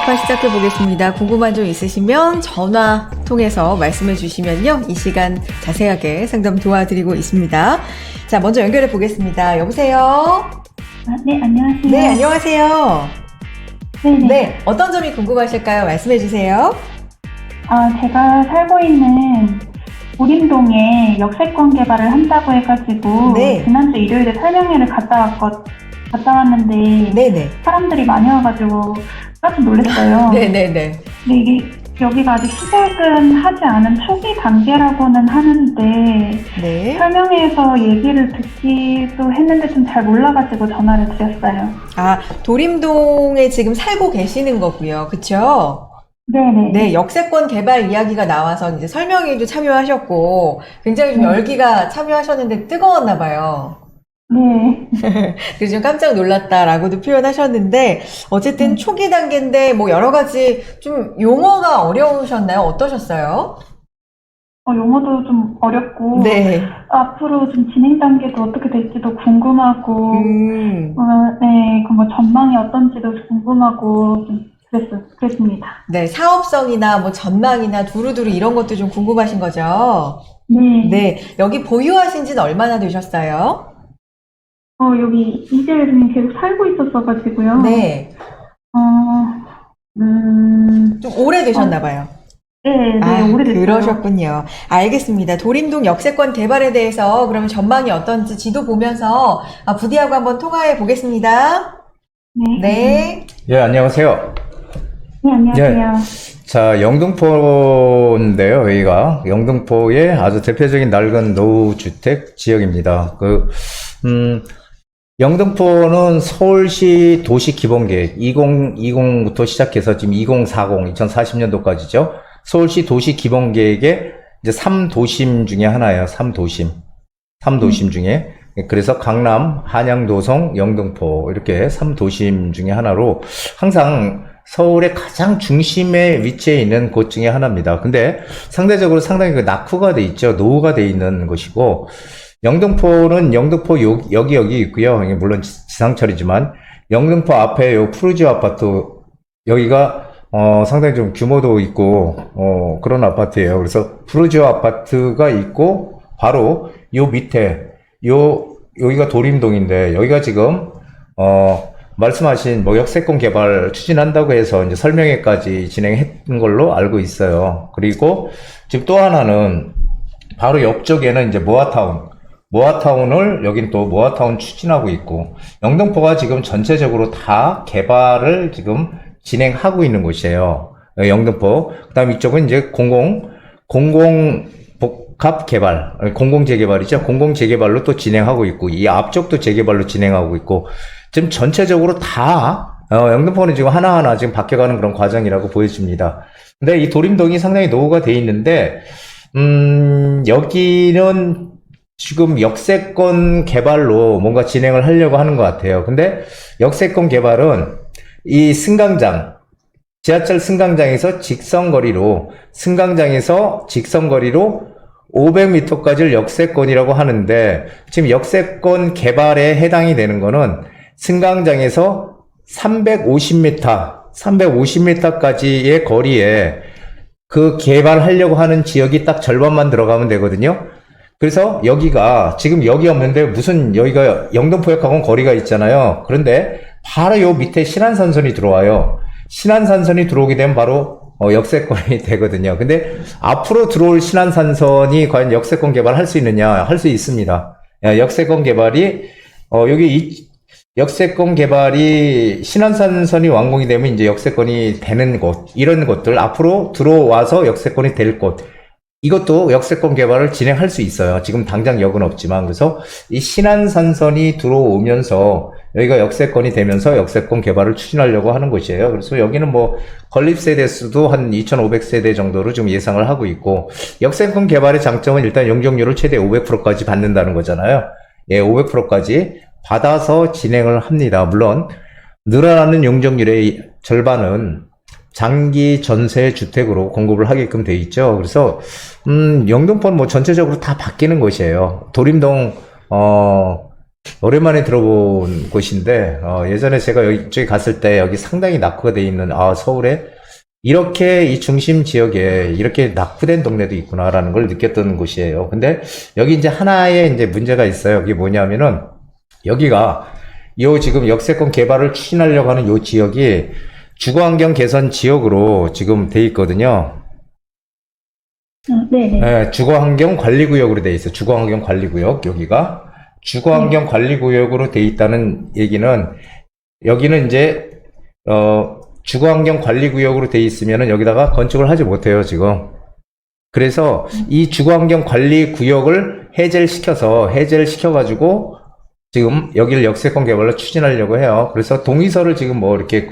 간판 시작해 보겠습니다. 궁금한 점 있으시면 전화 통해서 말씀해 주시면요. 이 시간 자세하게 상담 도와드리고 있습니다. 자, 먼저 연결해 보겠습니다. 여보세요? 아, 네, 안녕하세요. 네, 안녕하세요. 네네. 네, 어떤 점이 궁금하실까요? 말씀해 주세요. 아, 제가 살고 있는 보림동에 역세권 개발을 한다고 해가지고 네. 지난주 일요일에 설명회를 갔다 왔거 갔다 왔는데 네네. 사람들이 많이 와가지고 깜짝 놀랐어요. 네네네. 근데 이게 여기가 아직 시작은 하지 않은 초기 단계라고는 하는데 네. 설명회에서 얘기를 듣기도 했는데 좀 잘 몰라가지고 전화를 드렸어요. 아, 도림동에 지금 살고 계시는 거고요. 그쵸? 네네. 네, 역세권 개발 이야기가 나와서 이제 설명회도 참여하셨고, 굉장히 좀 네. 열기가 참여하셨는데 뜨거웠나 봐요. 네. 그래서 좀 깜짝 놀랐다라고도 표현하셨는데, 어쨌든 음. 초기 단계인데, 뭐 여러 가지 좀 용어가 어려우셨나요? 어떠셨어요? 어, 용어도 좀 어렵고 네. 앞으로 좀 진행 단계도 어떻게 될지도 궁금하고, 음, 어, 네, 그뭐 전망이 어떤지도 궁금하고, 좀 그랬어, 그랬습니다. 네, 사업성이나 뭐 전망이나 두루두루 이런 것도 좀 궁금하신 거죠? 네. 네, 여기 보유하신 지는 얼마나 되셨어요? 어, 여기 이재율님 계속 살고 있었어가지고요. 네, 어, 음, 좀 오래 되셨나 봐요. 네, 네, 아, 오래됐어요. 그러셨군요. 알겠습니다. 도림동 역세권 개발에 대해서 그러면 전망이 어떤지 지도 보면서 아, 부디하고 한번 통화해 보겠습니다. 네. 네. 예, 안녕하세요. 네, 안녕하세요. 자, 영등포인데요, 여기가. 영등포의 아주 대표적인 낡은 노후주택 지역입니다. 그, 음, 영등포는 서울시 도시 기본계획 2020부터 시작해서 지금 2040, 2040년도까지죠. 서울시 도시 기본계획의 이제 3도심 중에 하나예요. 3도심. 3도심 중에. 그래서 강남, 한양도성, 영등포 이렇게 3도심 중에 하나로 항상 서울의 가장 중심에 위치해 있는 곳 중에 하나입니다. 근데 상대적으로 상당히 그 낙후가 돼 있죠. 노후가 돼 있는 곳이고 영등포는 영등포 요- 여기 여기 있고요. 물론 지- 지상철이지만 영등포 앞에 요 푸르지오 아파트 여기가 어, 상당히 좀 규모도 있고 어, 그런 아파트예요. 그래서 푸르지오 아파트가 있고 바로 요 밑에 요 여기가 도림동인데 여기가 지금 어 말씀하신 뭐 역세권 개발 추진한다고 해서 이제 설명회까지 진행했던 걸로 알고 있어요. 그리고 지금 또 하나는 바로 옆쪽에는 이제 모아타운, 모아타운을 여긴 또 모아타운 추진하고 있고 영등포가 지금 전체적으로 다 개발을 지금 진행하고 있는 곳이에요. 어, 영등포. 그다음 이쪽은 이제 공공 공공 복합 개발, 공공 재개발이죠. 공공 재개발로 또 진행하고 있고 이 앞쪽도 재개발로 진행하고 있고 지금 전체적으로 다 어, 영등포는 지금 하나하나 지금 바뀌어가는 그런 과정이라고 보여집니다. 근데 이 도림동이 상당히 노후가 돼 있는데 음, 여기는 지금 역세권 개발로 뭔가 진행을 하려고 하는 것 같아요. 근데 역세권 개발은 이 승강장, 지하철 승강장에서 직선거리로, 승강장에서 직선거리로 500m까지를 역세권이라고 하는데, 지금 역세권 개발에 해당이 되는 거는 승강장에서 350m, 350m까지의 거리에 그 개발하려고 하는 지역이 딱 절반만 들어가면 되거든요. 그래서 여기가 지금 여기 없는데 무슨 여기가 영등포역하고는 거리가 있잖아요. 그런데 바로 요 밑에 신안산선이 들어와요. 신안산선이 들어오게 되면 바로 어, 역세권이 되거든요. 근데 앞으로 들어올 신안산선이 과연 역세권 개발할 수 있느냐? 할 수 있습니다. 야, 역세권 개발이 어, 여기 이, 역세권 개발이 신안산선이 완공이 되면 이제 역세권이 되는 곳 이런 곳들 앞으로 들어와서 역세권이 될 곳. 이것도 역세권 개발을 진행할 수 있어요. 지금 당장 역은 없지만 그래서 이 신안산선이 들어오면서 여기가 역세권이 되면서 역세권 개발을 추진하려고 하는 곳이에요. 그래서 여기는 뭐 건립 세대 수도 한 2,500세대 정도로 좀 예상을 하고 있고 역세권 개발의 장점은 일단 용적률을 최대 500%까지 받는다는 거잖아요. 예, 500%까지 받아서 진행을 합니다. 물론 늘어나는 용적률의 절반은 장기 전세 주택으로 공급을 하게끔 돼 있죠. 그래서 음, 영등포는 뭐 전체적으로 다 바뀌는 곳이에요. 도림동 어 오랜만에 들어본 곳인데 어, 예전에 제가 여기 이쪽에 갔을 때 여기 상당히 낙후가 돼 있는 아 서울에 이렇게 이 중심 지역에 이렇게 낙후된 동네도 있구나라는 걸 느꼈던 곳이에요. 근데 여기 이제 하나의 이제 문제가 있어요. 여기 뭐냐면은 여기가 요 지금 역세권 개발을 추진하려고 하는 요 지역이 주거환경 개선 지역으로 지금 돼 있거든요. 음, 네네. 예, 주거환경 관리구역으로 돼 있어요. 주거환경 관리구역 여기가 주거환경 관리구역으로 돼 있다는 얘기는 여기는 이제 어 주거환경 관리구역으로 돼 있으면은 여기다가 건축을 하지 못해요 지금. 그래서 이 주거환경 관리 구역을 해제를 시켜서 해제를 시켜가지고 지금 여기를 역세권 개발로 추진하려고 해요. 그래서 동의서를 지금 뭐 이렇게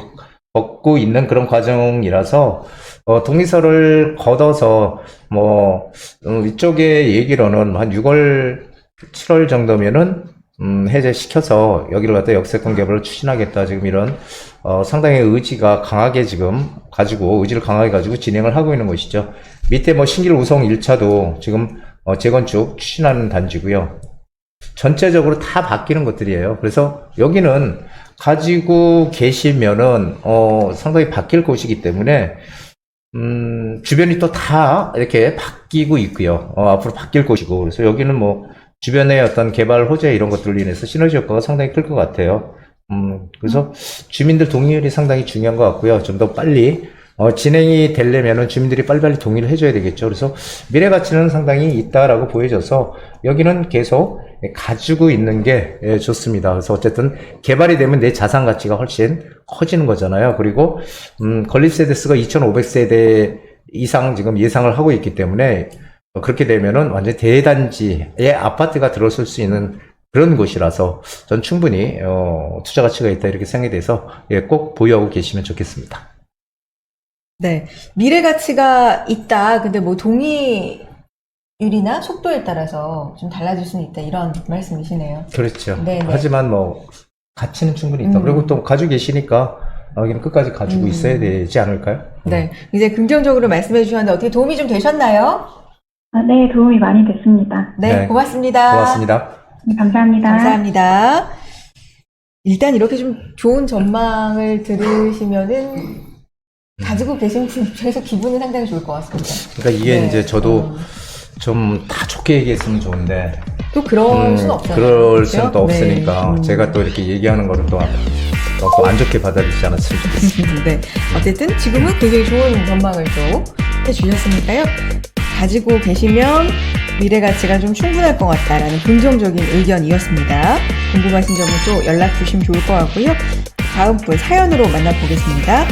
걷고 있는 그런 과정이라서 어, 동의서를 걷어서 뭐 음, 이쪽에 얘기로는 한 6월, 7월 정도면은 음, 해제시켜서 여기를 갖다 역세권 개발을 추진하겠다. 지금 이런 어, 상당히 의지가 강하게 지금 가지고 의지를 강하게 가지고 진행을 하고 있는 것이죠. 밑에 뭐 신길 우성 1차도 지금 어, 재건축 추진하는 단지고요. 전체적으로 다 바뀌는 것들이에요. 그래서 여기는 가지고 계시면은 어, 상당히 바뀔 곳이기 때문에 음, 주변이 또 다 이렇게 바뀌고 있고요. 어, 앞으로 바뀔 곳이고 그래서 여기는 뭐 주변의 어떤 개발 호재 이런 것들로 인해서 시너지 효과가 상당히 클 것 같아요. 음, 그래서 주민들 동의율이 상당히 중요한 것 같고요. 좀 더 빨리 어, 진행이 되려면은 주민들이 빨리빨리 동의를 해줘야 되겠죠. 그래서 미래 가치는 상당히 있다라고 보여져서 여기는 계속 가지고 있는 게 예, 좋습니다. 그래서 어쨌든 개발이 되면 내 자산 가치가 훨씬 커지는 거잖아요. 그리고 음, 건립 세대 수가 2,500세대 이상 지금 예상을 하고 있기 때문에 어, 그렇게 되면은 완전 대단지의 아파트가 들어설 수 있는 그런 곳이라서 전 충분히 어, 투자 가치가 있다 이렇게 생각이 돼서 예, 꼭 보유하고 계시면 좋겠습니다. 네. 미래 가치가 있다. 근데 뭐 동의 율이나 속도에 따라서 좀 달라질 수는 있다. 이런 말씀이시네요. 그렇죠. 네네. 하지만 뭐 가치는 충분히 있다. 음. 그리고 또 가지고 계시니까 여기는 끝까지 가지고 음. 있어야 되지 않을까요? 네. 이제 긍정적으로 말씀해 주셨는데 어떻게 도움이 좀 되셨나요? 아, 네, 도움이 많이 됐습니다. 네. 네. 고맙습니다. 고맙습니다. 네, 감사합니다. 감사합니다. 일단 이렇게 좀 좋은 전망을 들으시면은 가지고 계신 분 입장에서 기분은 상당히 좋을 것 같습니다. 그러니까 이게 네. 이제 저도 어, 좀 다 좋게 얘기했으면 좋은데 또 그럴 음, 수는 없잖아요. 그럴 그렇죠? 수는 또 없으니까 네. 음. 제가 또 이렇게 얘기하는 거를 또안 좋게 받아들이지 않았으면 좋겠습니다. 네. 어쨌든 지금은 굉장히 좋은 전망을 또 해주셨으니까요. 가지고 계시면 미래 가치가 좀 충분할 것 같다라는 긍정적인 의견이었습니다. 궁금하신 점은 또 연락 주시면 좋을 것 같고요. 다음 분 사연으로 만나보겠습니다.